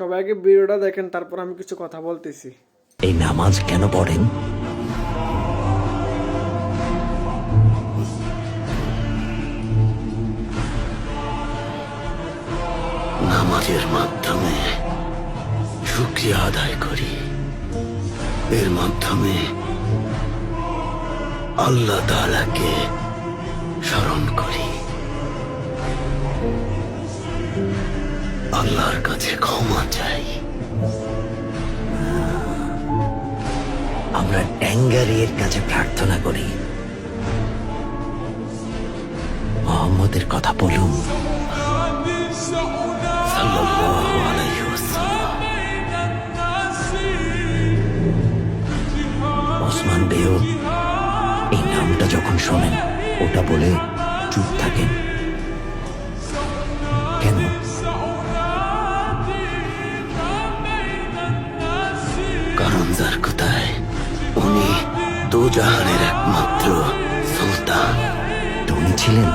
সবাইকে ভিডিওটা দেখেন, তারপর আমি কিছু কথা বলতেছি। এই নামাজ কেন পড়েন? নামাজের মাধ্যমে শুক্রিয়া আদায় করি। এর মাধ্যমে আল্লাহ তালাকে স্মরণ করি। আল্লাহর কাছে ক্ষমা চাই। আমরা ট্যাঙ্গারির কাছে প্রার্থনা করি। মোহাম্মদের কথা বলুন। ওসমান বেও এই নামটা যখন শোনেন, ওটা বলে চুপ থাকেন কারণ কোথায়? উনি দু জাহানের একমাত্র সুলতান। উনি ছিলেন?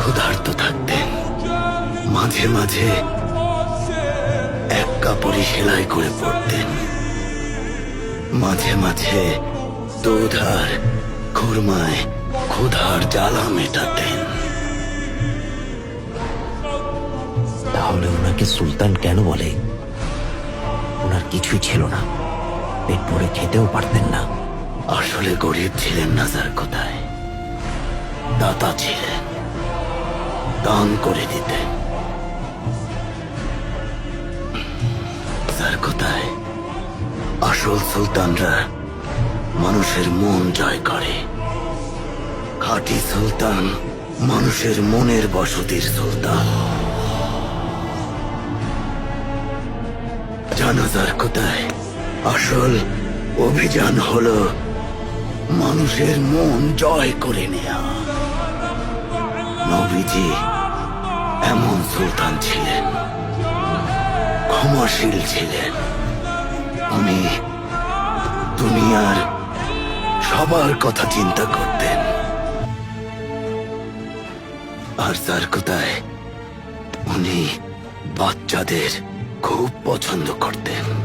ক্ষুধার্ত থাকতেন মাঝে মাঝে এক কাপড়ই সেলাই করে পড়তেন মাঝে মাঝে দুধার খুরমায় ক্ষুধার জ্বালা মেটাতেন। তাহলে ওনাকে সুলতান কেন বলে? ওনার কিছুই ছিল না। পেট ভরে খেতেও পারতেন না। আসলে গরিব ছিলেন না যার কোথায়? দাতা ছিলেন। দান করে দিতেন। যার কোথায়? আসল সুলতানরা মানুষের মন জয় করে। খাঁটি সুলতান মানুষের মনের বসতির সুলতান। জানাজার কোথায়? আসল অভিযান হলো মানুষের মন জয় করে নেয়া। নবীজি এমন সুলতান ছিলেন, ক্ষমাশীল ছিলেন। উনি দুনিয়ার সবার কথা চিন্তা করতেন। আর তার কোথায়? উনি বাচ্চাদের খুব পছন্দ করতেন।